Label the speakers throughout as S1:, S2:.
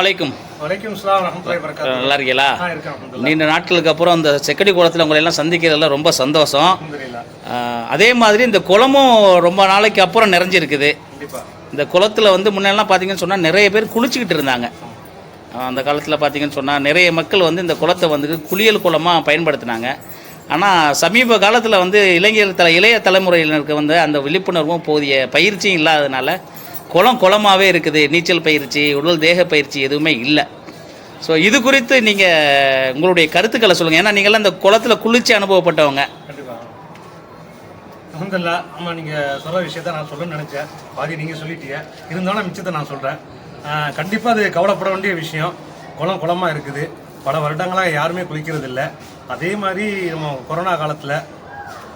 S1: அலைக்கும்.
S2: வலைக்கும் வரகாத்துஹு
S1: நல்லா இருக்கீங்களா? நீண்ட நாட்களுக்கு அப்புறம் அந்த செக்கடி குளத்தில் உங்களை எல்லாம் சந்திக்கிறதுல ரொம்ப சந்தோஷம். அதே மாதிரி இந்த குளமும் ரொம்ப நாளைக்கு அப்புறம் நிறைஞ்சிருக்குது. இந்த குளத்தில் வந்து முன்னெல்லாம் பார்த்தீங்கன்னு சொன்னால் நிறைய பேர் குளிச்சுக்கிட்டு இருந்தாங்க. அந்த காலத்தில் பார்த்தீங்கன்னு சொன்னால் நிறைய மக்கள் வந்து இந்த குளத்தை வந்து குளியல் குளமாக பயன்படுத்தினாங்க. ஆனால் சமீப காலத்தில் வந்து இளைஞர் தலை இளைய தலைமுறையினருக்கு வந்து அந்த விழிப்புணர்வும் போதிய பயிற்சியும் இல்லாததுனால குளம் குளமாகவே இருக்குது. நீச்சல் பயிற்சி உடல் தேக பயிற்சி எதுவுமே இல்லை. ஸோ இது குறித்து நீங்கள் உங்களுடைய கருத்துக்களை சொல்லுங்கள் ஏன்னா நீங்களாம் அந்த குளத்தில் குளிர்ச்சி அனுபவப்பட்டவங்க.
S2: கண்டிப்பா. ஆமாம் நீங்கள் நீங்க விஷயத்த நான் சொல்லணும்னு நினச்சேன். பாதி நீங்கள் சொல்லிட்டீங்க. இருந்தாலும் மிச்சத்தை நான் சொல்கிறேன் கண்டிப்பாக அது கவலைப்பட வேண்டிய விஷயம். குளம் குளமாக இருக்குது. பல வருடங்களாக யாருமே குளிக்கிறது இல்லை அதே மாதிரி நம்ம கொரோனா காலத்தில்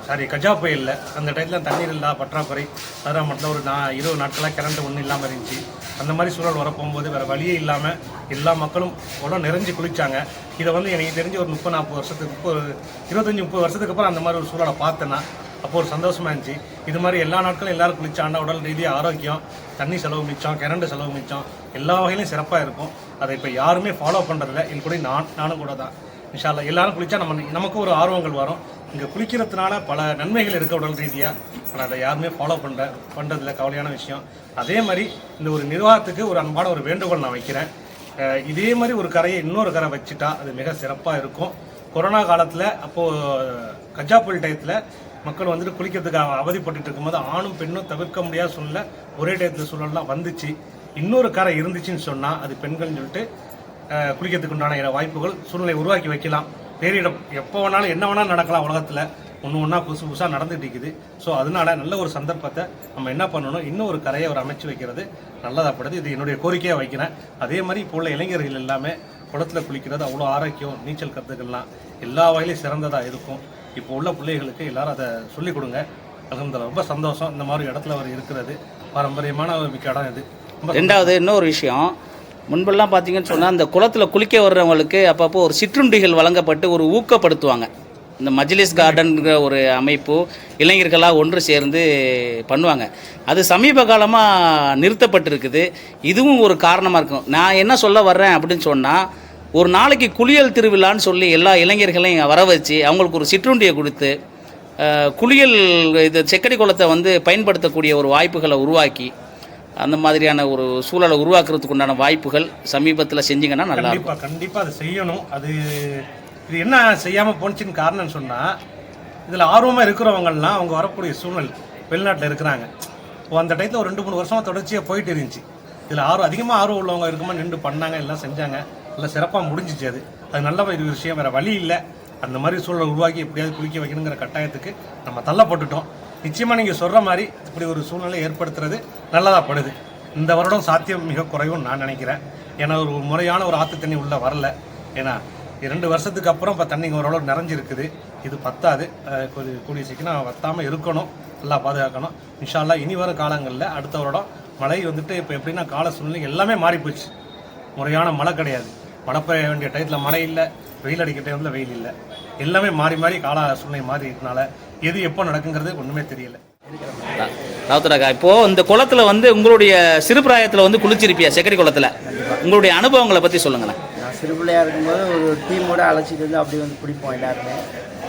S2: சாரி கஜா புயலில் அந்த டயத்தில் தண்ணீர் இல்லா பற்றாக்குறை அதான் மட்டும் ஒரு நா இருபது நாட்களாக கரண்ட் ஒன்றும் இல்லாமல் இருந்துச்சு. அந்த மாதிரி சூழல் வர போகும்போது வேறு வழியே இல்லாமல் எல்லா மக்களும் உடம்பு நிறைஞ்சு குளிச்சாங்க. இதை வந்து எனக்கு தெரிஞ்சு ஒரு முப்பது நாற்பது வருஷத்துக்கு முப்பது இருபத்தஞ்சி முப்பது வருஷத்துக்கு அப்புறம் அந்த மாதிரி ஒரு சூழலை பார்த்தேன்னா அப்போ ஒரு சந்தோஷமாக இருந்துச்சு. இது மாதிரி எல்லா நாட்களும் எல்லாரும் குளிச்சாண்டா உடல் ரீதியாக ஆரோக்கியம் தண்ணி செலவு மிச்சம் கரண்ட் செலவு மிச்சம் எல்லா வகையிலும் சிறப்பாக இருக்கும். அதை இப்போ யாருமே ஃபாலோ பண்ணுறதில்ல என் கூட நான் நானும் கூட தான். இன்ஷால்லா எல்லாரும் குளிச்சா நம்ம நமக்கு ஒரு ஆர்வங்கள் வரும். இங்கே குளிக்கிறதுனால பல நன்மைகள் இருக்க உடல் ரீதியாக ஆனால் அதை யாருமே ஃபாலோ பண்ணுற பண்ணுறதில்ல கவலையான விஷயம். அதே மாதிரி இந்த ஒரு நிர்வாகத்துக்கு ஒரு அன்பான ஒரு வேண்டுகோள் நான் வைக்கிறேன். இதே மாதிரி ஒரு கரையை இன்னொரு கரை வச்சுட்டா அது மிக சிறப்பாக இருக்கும். கொரோனா காலத்தில் அப்போது கஜா புயல் டயத்தில் மக்கள் வந்துட்டு குளிக்கிறதுக்காக அவதிப்பட்டு அவதிப்பட்டுட்டு இருக்கும்போது ஆணும் பெண்ணும் தவிர்க்க முடியாத சூழ்நிலை ஒரே டயத்தில் சூழல்லாம் வந்துச்சு. இன்னொரு கரை இருந்துச்சுன்னு சொன்னால் அது பெண்கள்னு சொல்லிட்டு குளிக்கிறதுக்கு உண்டான வாய்ப்புகள் சூழ்நிலை உருவாக்கி வைக்கலாம். பேரிடம் எப்போ வேணாலும் என்ன வேணாலும் நடக்கலாம் உலகத்தில். ஒன்று ஒன்றா புதுசு புதுசாக நடந்துகிட்டு இருக்குது. ஸோ அதனால நல்ல ஒரு சந்தர்ப்பத்தை நம்ம என்ன பண்ணணும்? இன்னும் ஒரு கரையை ஒரு அமைச்சு வைக்கிறது நல்லதாகப்படுது இது என்னுடைய கோரிக்கையாக வைக்கிறேன். அதே மாதிரி இப்போ உள்ள இளைஞர்கள் எல்லாமே குளத்துல குளிக்கிறது அவ்வளோ ஆரோக்கியம் நீச்சல் கற்றுக்கலாம் எல்லா வகையிலும் சிறந்ததாக இருக்கும். இப்போ உள்ள பிள்ளைகளுக்கு எல்லாரும் அதை சொல்லிக் கொடுங்க. அலமதுல்லா ரொம்ப சந்தோஷம். இந்த மாதிரி இடத்துல அவர் இருக்கிறது. பாரம்பரியமான ஒரு மிக்க இடம் இது.
S1: ரெண்டாவது இன்னொரு விஷயம். முன்பெல்லாம் பார்த்தீங்கன்னு சொன்னால் அந்த குளத்தில் குளிக்க வர்றவங்களுக்கு அப்பப்போ ஒரு சிற்றுண்டிகள் வழங்கப்பட்டு ஒரு ஊக்கப்படுத்துவாங்க. இந்த மஜ்லிஸ் கார்டன்கிற ஒரு அமைப்பு இளைஞர்களாக ஒன்று சேர்ந்து பண்ணுவாங்க. அது சமீப காலமாக நிறுத்தப்பட்டிருக்குது. இதுவும் ஒரு காரணமாக இருக்கும். நான் என்ன சொல்ல வர்றேன் அப்படின்னு சொன்னால் ஒரு நாளைக்கு குளியல் திருவிழான்னு சொல்லி எல்லா இளைஞர்களையும் வர வச்சு அவங்களுக்கு ஒரு சிற்றுண்டியை கொடுத்து குளியல் இது செக்கடி குளத்தை வந்து பயன்படுத்தக்கூடிய ஒரு வாய்ப்புகளை உருவாக்கி அந்த மாதிரியான ஒரு சூழலை உருவாக்குறதுக்கு உண்டான வாய்ப்புகள் சமீபத்தில் செஞ்சீங்கன்னா நல்லா இருக்கும்
S2: கண்டிப்பாக அதை செய்யணும். அது இது என்ன செய்யாமல் போணுச்சின்னு காரணம்னு சொன்னால் இதில் ஆர்வமாக இருக்கிறவங்கலாம் அவங்க வரக்கூடிய சூழல் வெளிநாட்டில் இருக்கிறாங்க. இப்போ அந்த டயத்துல ஒரு ரெண்டு மூணு வருஷமாக தொடர்ச்சியாக போயிட்டு இருந்துச்சு. இதில் ஆர்வம் அதிகமாக ஆர்வம் உள்ளவங்க இருக்குமா நின்று பண்ணாங்க எல்லாம் செஞ்சாங்க. எல்லாம் சிறப்பாக முடிஞ்சிச்சு அது. அது நல்ல ஒரு விஷயம் வேறு வழி இல்லை. அந்த மாதிரி சூழலை உருவாக்கி எப்படியாவது குளிக்க வைக்கணுங்கிற கட்டாயத்துக்கு நம்ம தள்ளப்பட்டுட்டோம். நிச்சயமாக நீங்கள் சொல்கிற மாதிரி இப்படி ஒரு சூழ்நிலை ஏற்படுத்துறது நல்லதாக படுது. இந்த வருடம் சாத்தியம் மிக குறைவும் நான் நினைக்கிறேன். ஏன்னா ஒரு முறையான ஒரு ஆற்று தண்ணி உள்ளே வரல. ஏன்னா இரண்டு வருஷத்துக்கு அப்புறம் இப்போ தண்ணி ஓரளவு நிறைஞ்சிருக்குது. இது பத்தாது. கொஞ்சம் கூடிய- கூடிய சீக்கிரம் வத்தாமல் இருக்கணும். நல்லா பாதுகாக்கணும். இன்ஷால்லா இனி வரும் காலங்களில் அடுத்த வருடம் மழை வந்துட்டு இப்போ எப்படின்னா கால சூழ்நிலை எல்லாமே மாறி போச்சு முறையான மழை கிடையாது. மழை பெய்ய வேண்டிய டயத்தில் மழை இல்லை. வெயில் அடிக்கிற டைமில் வெயில் இல்லை. எல்லாமே மாறி மாறி கால சூழ்நிலை மாறி இருக்கனால எது எப்போ நடக்குங்கிறது ஒன்றுமே தெரியல.
S1: ராவுத்தராக்கா இப்போது இந்த குளத்தில் வந்து உங்களுடைய சிறு பிராயத்தில் வந்து குளிச்சிருப்பியா? செக்கடி குளத்தில். உங்களுடைய அனுபவங்களை பற்றி சொல்லுங்களேன்.
S3: நான் சிறு பிள்ளையா இருக்கும்போது ஒரு டீமோட அழைச்சிட்டு வந்து அப்படி வந்து பிடிப்போம் எல்லாருமே.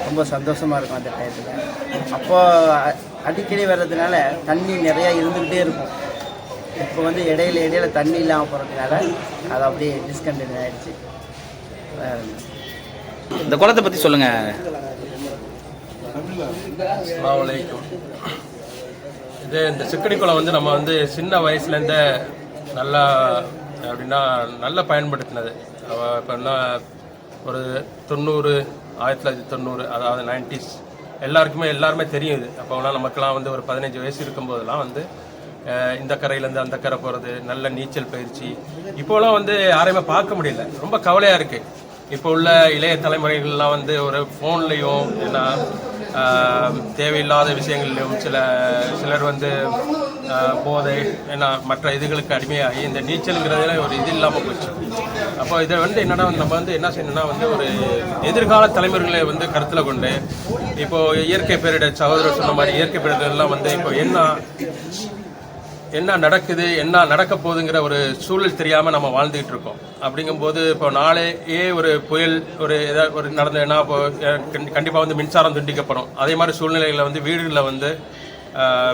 S3: ரொம்ப சந்தோஷமாக இருக்கும் அந்த டயத்தில் அப்போ அ- அடிக்கடி வர்றதுனால தண்ணி நிறையா இருந்துக்கிட்டே இருக்கும். இப்போ வந்து இடையில இடையில தண்ணி இல்லாமல் போகிறதுனால அது அப்படியே டிஸ்கண்டினியூ என்ன.
S1: இந்த குளத்தை பற்றி சொல்லுங்கள்
S4: அஸ்ஸலாமு இது இந்த சிக்கடி குளம் வந்து நம்ம வந்து சின்ன வயசுலேருந்தே நல்லா அப்படின்னா நல்லா பயன்படுத்தினது. இப்போ என்ன ஒரு தொண்ணூறு ஆயிரத்தி தொள்ளாயிரத்தி தொண்ணூறு அதாவது நைன்டிஸ் எல்லாருக்குமே எல்லாருமே தெரியும் இது. அப்போலாம் நமக்கெல்லாம் வந்து ஒரு பதினஞ்சு வயசு இருக்கும்போதெல்லாம் வந்து இந்த கரையிலேருந்து அந்த கரை போகிறது நல்ல நீச்சல் பயிற்சி. இப்போலாம் வந்து யாரையுமே பார்க்க முடியல. ரொம்ப கவலையாக இருக்குது இப்போ உள்ள இளைய தலைமுறைகள்லாம் வந்து ஒரு ஃபோன்லேயும் ஏன்னா தேவையில்லாத விஷயங்களிலும் சில சிலர் வந்து போதை ஏன்னா மற்ற இதுகளுக்கு அடிமையாகி இந்த நீச்சலுங்கிறதுல ஒரு இது இல்லாமல் போச்சு. அப்போ இதை வந்து என்னென்னா நம்ம வந்து என்ன செய்யணும்னா வந்து ஒரு எதிர்கால தலைமுறைகளை வந்து கருத்தில் கொண்டு இப்போது இயற்கை பேரிடர் சகோதரர் சொன்ன மாதிரி இயற்கை பேரிடர்கள்லாம் வந்து இப்போ என்ன என்ன நடக்குது என்ன நடக்க போகுதுங்கிற ஒரு சூழல் தெரியாமல் நம்ம வாழ்ந்துக்கிட்டு இருக்கோம். அப்படிங்கும்போது இப்போ நாளையே ஒரு புயல் ஒரு ஏதாவது ஒரு நடந்ததுன்னா இப்போ கண்டிப்பாக வந்து மின்சாரம் துண்டிக்கப்படும். அதே மாதிரி சூழ்நிலைகளில் வந்து வீடுகளில் வந்து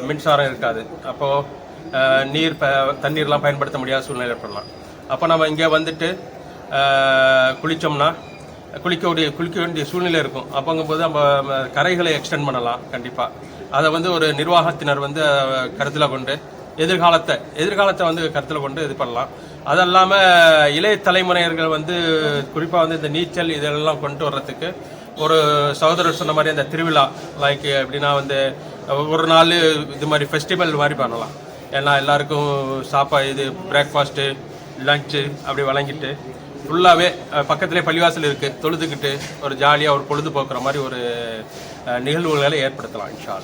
S4: மின்சாரம் இருக்காது. அப்போது நீர் ப தண்ணீர்லாம் பயன்படுத்த முடியாத சூழ்நிலை ஏற்படலாம் அப்போ நம்ம இங்கே வந்துட்டு குளித்தோம்னா குளிக்கக்கூடிய குளிக்க வேண்டிய சூழ்நிலை இருக்கும். அப்போங்கும்போது நம்ம கரைகளை எக்ஸ்டெண்ட் பண்ணலாம் கண்டிப்பாக அதை வந்து ஒரு நிர்வாகத்தினர் வந்து கருத்தில் கொண்டு எதிர்காலத்தை எதிர்காலத்தை வந்து கருத்தில் கொண்டு இது பண்ணலாம். அது இல்லாமல் இளைய தலைமுறையினர்கள் வந்து குறிப்பாக வந்து இந்த நீச்சல் இதெல்லாம் கொண்டு வர்றதுக்கு ஒரு சகோதரர் சொன்ன மாதிரி அந்த திருவிழா லைக் எப்படின்னா வந்து ஒரு நாள் இது மாதிரி ஃபெஸ்டிவல் மாதிரி பண்ணலாம். ஏன்னா எல்லாருக்கும் சாப்பா இது பிரேக்ஃபாஸ்ட்டு லஞ்சு அப்படி வழங்கிட்டு ஃபுல்லாகவே பக்கத்துலேயே பள்ளிவாசல் இருக்குது தொழுதுக்கிட்டு ஒரு ஜாலியாக ஒரு பொழுதுபோக்குற மாதிரி ஒரு நிகழ்வுகளை ஏற்படுத்தலாம் இன்ஷா